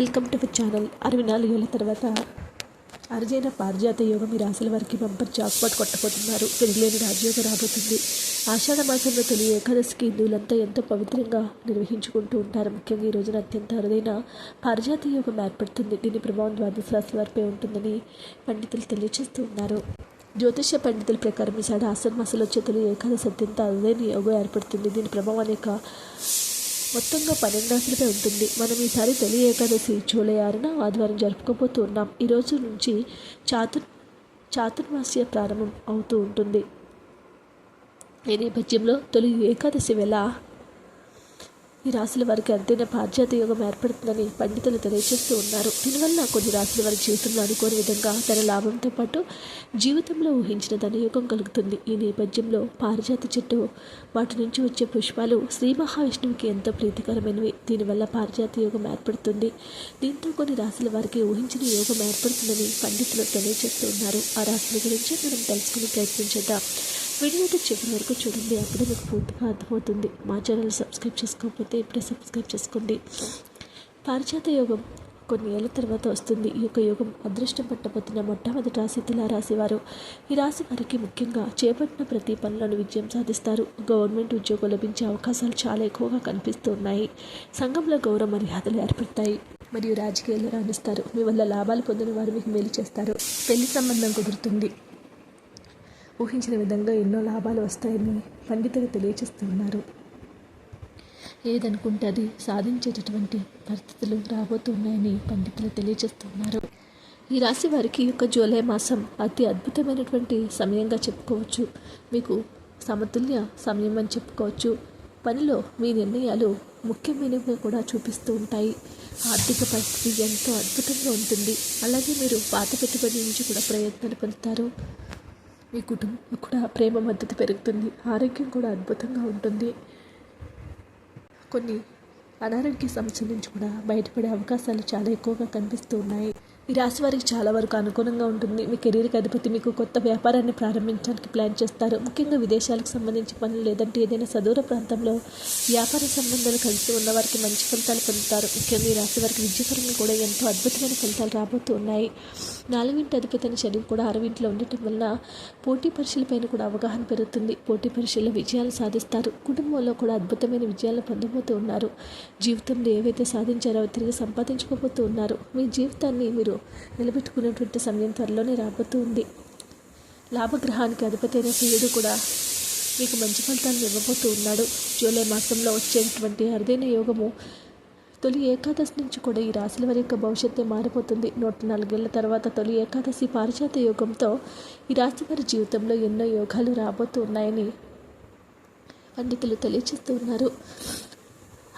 Welcome to my channel. అరవై నాలుగేళ్ళ తర్వాత అరుజైన పారిజాత యోగం ఈ రాశుల వారికి బంపర్ జాక్పాట్ కొట్టబోతున్నారు. పెరిగిలేని రాజయోగం రాబోతుంది. ఆషాఢ మాసంలో తొలి ఏకాదశికి హిందువులంతా ఎంతో పవిత్రంగా నిర్వహించుకుంటూ ఉంటారు. ముఖ్యంగా ఈ రోజున అత్యంత అరుదైన పారిజాత యోగం ఏర్పడుతుంది. దీని ప్రభావం ద్వాదశ రాశుల వారిపై ఉంటుందని పండితులు తెలియజేస్తూ ఉన్నారు. జ్యోతిష పండితుల ప్రకారం ఈసారి సారి ఆషాఢ మాసంలో వచ్చే తొలి ఏకాదశి అత్యంత అరుదైన యోగం ఏర్పడుతుంది. దీని ప్రభావం అనేక మొత్తంగా పన్నెండు రాశులపై ఉంటుంది. మనం ఈసారి తొలి ఏకాదశి జూలై ఆరున ఆదివారం జరుపుకోబోతూ ఉన్నాం ఈరోజు నుంచి చాతుర్ చాతుర్మాస్య ప్రారంభం అవుతూ ఉంటుంది. ఈ నేపథ్యంలో తొలి ఏకాదశి వేళ ఈ రాశుల వారికి అంతైన పాశ్చాత్య యోగం ఏర్పడుతుందని పండితులు తెలియజేస్తూ ఉన్నారు. దీనివల్ల కొన్ని రాశుల వారి జీవితంలో అనుకోని విధంగా తన లాభంతో పాటు జీవితంలో ఊహించిన ధనయోగం కలుగుతుంది. ఈ నేపథ్యంలో పారిజాత చెట్టు వాటి నుంచి వచ్చే పుష్పాలు శ్రీ మహావిష్ణువుకి ఎంతో ప్రీతికరమైనవి. దీనివల్ల పారిజాత యోగం ఏర్పడుతుంది. దీంతో కొన్ని రాశుల వారికి ఊహించిన యోగం ఏర్పడుతుందని పండితులు తెలియజేస్తూ ఉన్నారు. ఆ రాశుల గురించి మనం తెలుసుకునే ప్రయత్నించేద్దాం వీడియో చివరి వరకు చూడండి. అప్పుడే మీకు పూర్తిగా అర్థమవుతుంది. మా ఛానల్ సబ్స్క్రైబ్ చేసుకోకపోతే ఇప్పుడే సబ్స్క్రైబ్ చేసుకోండి. పారిజాత యోగం కొన్ని ఏళ్ళ తర్వాత వస్తుంది. ఈ యొక్క యోగం అదృష్టం పట్టబోతున్న మొట్టమొదటి రాశి తులా రాశివారు ఈ రాశి వారికి ముఖ్యంగా చేపట్టిన ప్రతి పనులను విజయం సాధిస్తారు. గవర్నమెంట్ ఉద్యోగం లభించే అవకాశాలు చాలా ఎక్కువగా కనిపిస్తూ ఉన్నాయి సంఘంలో గౌరవ మర్యాదలు ఏర్పడతాయి. మరియు రాజకీయాల్లో రాణిస్తారు. మీ వల్ల లాభాలు పొందిన వారు మీకు మేలు చేస్తారు. పెళ్ళి సంబంధం కుదురుతుంది. ఊహించిన విధంగా ఎన్నో లాభాలు వస్తాయని పండితులు తెలియజేస్తున్నారు. ఏదనుకుంటే అది సాధించేటటువంటి పరిస్థితులు రాబోతున్నాయని పండితులు తెలియజేస్తున్నారు. ఈ రాశి వారికి యొక్క జూలై మాసం అతి అద్భుతమైనటువంటి సమయంగా చెప్పుకోవచ్చు. మీకు సమతుల్య సమయం అని చెప్పుకోవచ్చు. పనిలో మీ నిర్ణయాలు ముఖ్యమైనవి కూడా చూపిస్తూ ఉంటాయి. ఆర్థిక పరిస్థితి ఎంతో అద్భుతంగా ఉంటుంది. అలాగే మీరు పాత పెట్టుబడి నుంచి కూడా ప్రయత్నాలు పొందుతారు. మీ కుటుంబం కూడా ప్రేమ మద్దతు పెరుగుతుంది. ఆరోగ్యం కూడా అద్భుతంగా ఉంటుంది. కొన్ని అనారోగ్య సమస్యల నుంచి కూడా బయటపడే అవకాశాలు చాలా ఎక్కువగా కనిపిస్తూ ఉన్నాయి. ఈ రాశి వారికి చాలా వరకు అనుకూలంగా ఉంటుంది. మీ కెరీర్కి అధిపతి మీకు కొత్త వ్యాపారాన్ని ప్రారంభించడానికి ప్లాన్ చేస్తారు. ముఖ్యంగా విదేశాలకు సంబంధించి పనులు లేదంటే ఏదైనా సదూర ప్రాంతంలో వ్యాపార సంబంధాలు కలిసి ఉన్న వారికి మంచి ఫలితాలు పొందుతారు. ముఖ్యంగా ఈ రాశి వారికి విద్యాపరంగా కూడా ఎంతో అద్భుతమైన ఫలితాలు రాబోతూ ఉన్నాయి. నాలుగింటి అధిపతి అని చదువు కూడా అరవింట్లో ఉండటం వలన పోటీ పరీక్షలపైన కూడా అవగాహన పెరుగుతుంది. పోటీ పరీక్షల్లో విజయాలు సాధిస్తారు. కుటుంబంలో కూడా అద్భుతమైన విజయాలను పొందబోతూ ఉన్నారు. జీవితంలో ఏవైతే సాధించారో తిరిగి సంపాదించుకోబోతూ ఉన్నారు. మీ జీవితాన్ని మీరు నిలబెట్టుకునేటువంటి సమయం త్వరలోనే రాబోతూ ఉంది లాభగ్రహానికి అధిపతి అయిన సూర్యుడు కూడా మీకు మంచి ఫలితాన్ని ఇవ్వబోతూ ఉన్నాడు. జూలై మాసంలో వచ్చేటువంటి అరుదైన యోగము తొలి ఏకాదశి నుంచి కూడా ఈ రాశుల వారి యొక్క భవిష్యత్తు మారిపోతుంది. నూట నాలుగేళ్ళ తర్వాత తొలి ఏకాదశి పారిజాత యోగంతో ఈ రాశి వారి జీవితంలో ఎన్నో యోగాలు రాబోతూ ఉన్నాయని పండితులు తెలియజేస్తూ ఉన్నారు.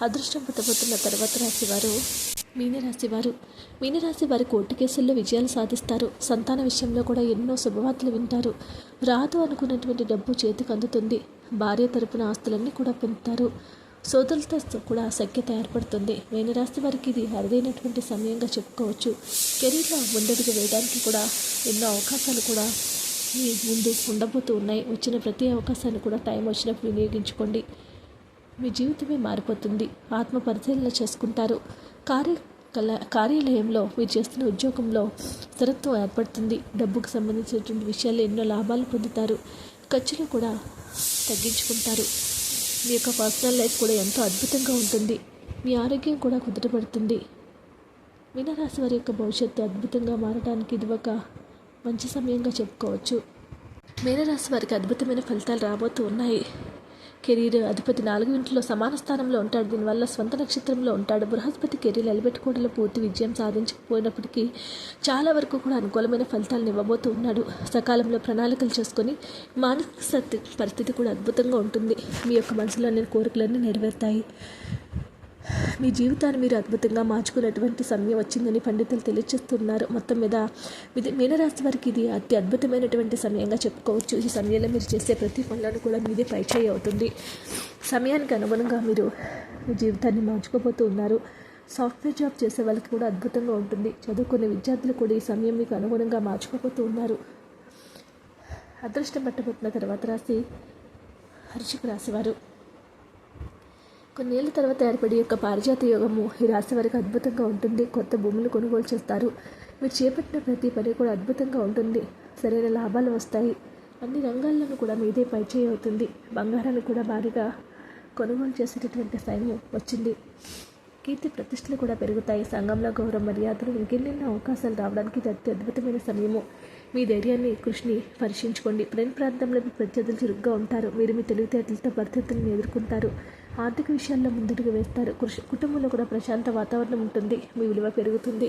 అదృష్టం పుట్టబోతున్న తర్వాత రాశివారు వారు మీనరాశి వారు. మీనరాశి వారి కోర్టు కేసుల్లో విజయాలు సాధిస్తారు. సంతాన విషయంలో కూడా ఎన్నో శుభవార్తలు వింటారు. రాదు అనుకున్నటువంటి డబ్బు చేతికి అందుతుంది. భార్య తరపున ఆస్తులన్నీ కూడా పొందుతారు సోదరులతో కూడా సఖ్యత ఏర్పడుతుంది. మీనరాశి వారికి ఇది అరుదైనటువంటి సమయంగా చెప్పుకోవచ్చు. కెరీర్లో ముందడుగు వేయడానికి కూడా ఎన్నో అవకాశాలు కూడా మీ ముందు ఉండబోతూ ఉన్నాయి. వచ్చిన ప్రతి అవకాశాన్ని కూడా టైం వచ్చినప్పుడు వినియోగించుకోండి. మీ జీవితమే మారిపోతుంది. ఆత్మ పరిశీలన చేసుకుంటారు. కార్య కార్యాలయంలో మీరు చేస్తున్న ఉద్యోగంలో స్థిరత్వం ఏర్పడుతుంది. డబ్బుకు సంబంధించినటువంటి విషయాల్లో ఎన్నో లాభాలు పొందుతారు. ఖర్చులు కూడా తగ్గించుకుంటారు. మీ యొక్క పర్సనల్ లైఫ్ కూడా ఎంతో అద్భుతంగా ఉంటుంది. మీ ఆరోగ్యం కూడా కుదుటపడుతుంది. మీనరాశి వారి యొక్క భవిష్యత్తు అద్భుతంగా మారడానికి ఇది ఒక మంచి సమయంగా చెప్పుకోవచ్చు. మీనరాశి వారికి అద్భుతమైన ఫలితాలు రాబోతూ ఉన్నాయి. కెరీర్ అధిపతి నాలుగు ఇంట్లో సమాన స్థానంలో ఉంటాడు. దీనివల్ల స్వంత నక్షత్రంలో ఉంటాడు. బృహస్పతి కెరీర్ నిలబెట్టుకోవడంలో పూర్తి విజయం సాధించకపోయినప్పటికీ చాలా వరకు కూడా అనుకూలమైన ఫలితాలను ఇవ్వబోతూ ఉన్నాడు. సకాలంలో ప్రణాళికలు చేసుకొని మానసిక శక్తి పరిస్థితి కూడా అద్భుతంగా ఉంటుంది. మీ యొక్క మనసులోని కోరికలన్నీ నెరవేరుతాయి. మీ జీవితాన్ని మీరు అద్భుతంగా మార్చుకునేటువంటి సమయం వచ్చిందని పండితులు తెలియజేస్తున్నారు. మొత్తం మీద ఇది మీనరాశి వారికి ఇది అతి అద్భుతమైనటువంటి సమయంగా చెప్పుకోవచ్చు. ఈ సమయంలో మీరు చేసే ప్రతి పనులను కూడా మీదే పైచేయి అవుతుంది. సమయానికి అనుగుణంగా మీరు మీ జీవితాన్ని మార్చుకోబోతూ ఉన్నారు. సాఫ్ట్వేర్ జాబ్ చేసే వాళ్ళకి కూడా అద్భుతంగా ఉంటుంది. చదువుకునే విద్యార్థులు కూడా ఈ సమయం మీకు అనుగుణంగా మార్చుకోబోతూ ఉన్నారు. అదృష్టం పట్టబోతున్న తర్వాత రాసి హర్షిక రాసేవారు కొన్నేళ్ళ తర్వాత ఏర్పడి యొక్క పారిజాత యోగము ఈ రాశి వారికి అద్భుతంగా ఉంటుంది. కొత్త భూములు కొనుగోలు చేస్తారు. మీరు చేపట్టిన ప్రతి పని కూడా అద్భుతంగా ఉంటుంది. సరైన లాభాలు వస్తాయి. అన్ని రంగాల్లోనూ కూడా మీదే పైచేయి అవుతుంది. బంగారాన్ని కూడా భారీగా కొనుగోలు చేసేటటువంటి సమయం వచ్చింది. కీర్తి ప్రతిష్టలు కూడా పెరుగుతాయి. సంఘంలో గౌరవ మర్యాదలు ఇంకెన్నెన్నో అవకాశాలు రావడానికి ఇది అతి అద్భుతమైన సమయము. మీ ధైర్యాన్ని కృషిని పరీక్షించుకోండి. ప్రేమ ప్రాంతంలో మీ ప్రత్యర్థులు చురుగ్గా ఉంటారు. మీరు మీ తెలివితేటలతో పరిస్థితులను ఎదుర్కొంటారు. ఆర్థిక విషయాల్లో ముందడుగు వేస్తారు. కృషి కుటుంబంలో కూడా ప్రశాంత వాతావరణం ఉంటుంది. మీ విలువ పెరుగుతుంది.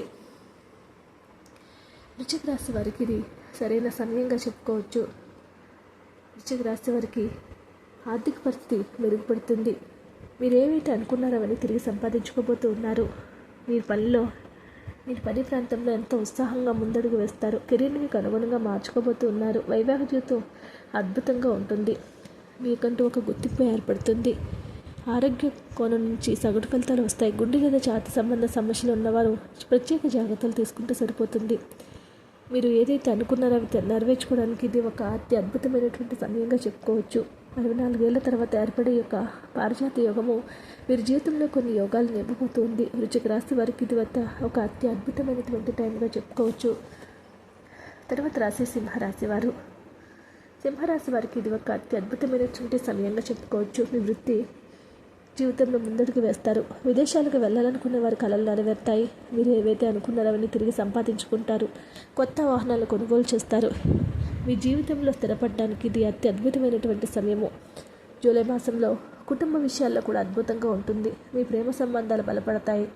వృశ్చిక రాశి వారికి ఇది సరైన సమయంగా చెప్పుకోవచ్చు. వృశ్చిక రాశి వారికి ఆర్థిక పరిస్థితి మెరుగుపడుతుంది. మీరు ఏవైతే అనుకున్నారో అవన్నీ తిరిగి సంపాదించుకోబోతూ ఉన్నారు. మీ పనిలో మీరు పని ప్రాంతంలో ఎంతో ఉత్సాహంగా ముందడుగు వేస్తారు. కెరీర్ని మీకు అనుగుణంగా మార్చుకోబోతూ ఉన్నారు. వైవాహిక జీవితం అద్భుతంగా ఉంటుంది. మీకంటూ ఒక గుర్తింపు ఏర్పడుతుంది. ఆరోగ్య కోణం నుంచి సగటు ఫలితాలు వస్తాయి. గుండె లేదా ఛాతి సంబంధ సమస్యలు ఉన్నవారు ప్రత్యేక జాగ్రత్తలు తీసుకుంటే సరిపోతుంది. మీరు ఏదైతే అనుకున్నారో అవి నెరవేర్చుకోవడానికి ఇది ఒక అతి అద్భుతమైనటువంటి సమయంగా చెప్పుకోవచ్చు. అరవై నాలుగేళ్ళ తర్వాత ఏర్పడే యొక్క పారిజాత యోగము వీరి జీవితంలో కొన్ని యోగాలు నింపబోతుంది వృచ్చిక రాశి వారికి ఇది వద్ద ఒక అతి అద్భుతమైనటువంటి టైంగా చెప్పుకోవచ్చు. తర్వాత రాశి సింహరాశి వారు. సింహరాశి వారికి ఇది ఒక అతి అద్భుతమైనటువంటి సమయంగా చెప్పుకోవచ్చు. మీ వృత్తి జీవితంలో ముందడుగు వేస్తారు. విదేశాలకు వెళ్ళాలనుకునే వారి కళలు నెరవేరుతాయి. మీరు ఏవైతే అనుకున్నారో అవన్నీ తిరిగి సంపాదించుకుంటారు. కొత్త వాహనాలు కొనుగోలు చేస్తారు. మీ జీవితంలో స్థిరపడడానికి ఇది అతి అద్భుతమైనటువంటి సమయము. జూలై మాసంలో కుటుంబ విషయాల్లో కూడా అద్భుతంగా ఉంటుంది. మీ ప్రేమ సంబంధాలు బలపడతాయి.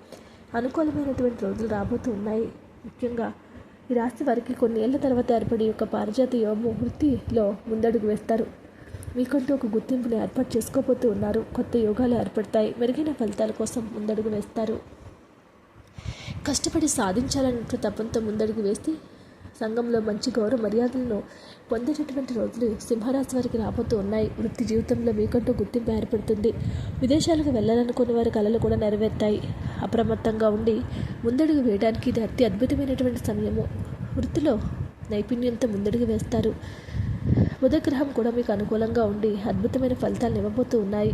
అనుకూలమైనటువంటి రోజులు రాబోతూ ఉన్నాయి. ముఖ్యంగా ఈ రాశి వారికి కొన్ని ఏళ్ళ తర్వాత ఏర్పడి ఒక పారిజాత యోగము వృత్తిలో ముందడుగు వేస్తారు. మీకంటూ ఒక గుర్తింపుని ఏర్పాటు చేసుకోబోతూ ఉన్నారు. కొత్త యోగాలు ఏర్పడతాయి. మెరుగైన ఫలితాల కోసం ముందడుగు వేస్తారు. కష్టపడి సాధించాలన్న తపంతో ముందడుగు వేస్తే సంఘంలో మంచి గౌరవ మర్యాదలను పొందేటటువంటి రోజులు సింహరాశి వారికి రాబోతూ ఉన్నాయి. వృత్తి జీవితంలో మీకంటూ గుర్తింపు ఏర్పడుతుంది. విదేశాలకు వెళ్ళాలనుకునే వారి కళలు కూడా నెరవేరుతాయి. అప్రమత్తంగా ఉండి ముందడుగు వేయడానికి ఇది అతి అద్భుతమైనటువంటి సమయము. వృత్తిలో నైపుణ్యంతో ముందడుగు వేస్తారు. బుధగ్రహం కూడా మీకు అనుకూలంగా ఉండి అద్భుతమైన ఫలితాలు ఇవ్వబోతూ ఉన్నాయి.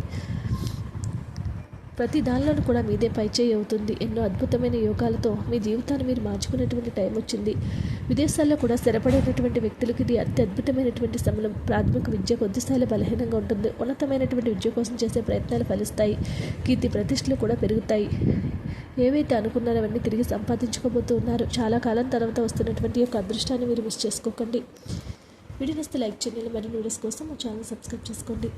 ప్రతి దానిలోనూ కూడా మీదే పైచేయి అవుతుంది. ఎన్నో అద్భుతమైన యోగాలతో మీ జీవితాన్ని మీరు మార్చుకునేటువంటి టైం వచ్చింది. విదేశాల్లో కూడా స్థిరపడేటటువంటి వ్యక్తులకి ఇది అతి అద్భుతమైనటువంటి సమయం. ప్రాథమిక విద్య కొద్ది స్థాయిలో బలహీనంగా ఉంటుంది. ఉన్నతమైనటువంటి విద్య కోసం చేసే ప్రయత్నాలు ఫలిస్తాయి. కీర్తి ప్రతిష్టలు కూడా పెరుగుతాయి. ఏవైతే అనుకున్నారో అవన్నీ తిరిగి సంపాదించుకోబోతున్నారు చాలా కాలం తర్వాత వస్తున్నటువంటి యొక్క అదృష్టాన్ని మీరు మిస్ చేసుకోకండి. వీడియో నస్తే లైక్ చేయండి మరిన్ని వీడియోస్ కోసం మా ఛానల్ సబ్స్క్రైబ్ చేసుకోండి.